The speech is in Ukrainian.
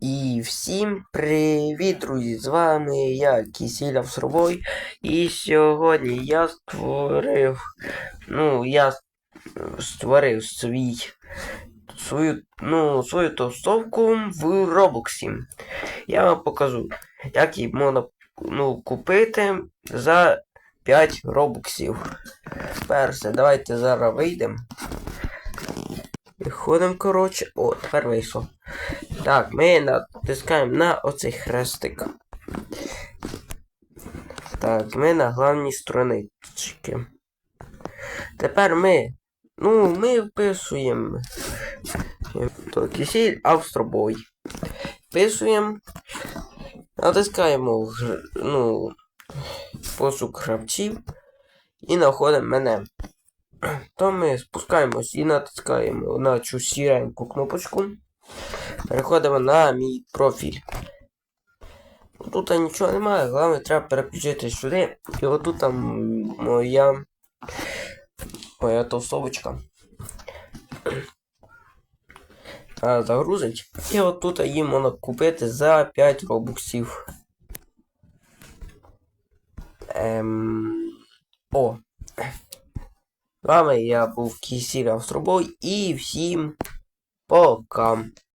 І всім привіт, друзі! З вами я, Кісіля Сробой. І сьогодні я створив. Ну, я створив свій свою, ну, свою товстовку в Роблоксі. Я вам покажу, як її можна ну, купити за 5 робоксів. Перше, давайте зараз вийдемо. Виходимо, коротше. О, тепер вийшло. Так, ми натискаємо на оцей хрестик. Так, ми на главній страничці. Тепер ми. Ну, ми вписуємо. Кисіль Австробой. Вписуємо. Натискаємо ну, пошук гравців і знаходимо мене. То ми спускаємось і натискаємо на цю сіреньку кнопочку. Переходимо на мій профіль. Тут нічого немає, головне треба переключити сюди. І отут там моя моя товстовочка. Загрузить. І отут її можна купити за 5 робоксів. Ем... О. З вами я був Кісір Австробой і всім пока.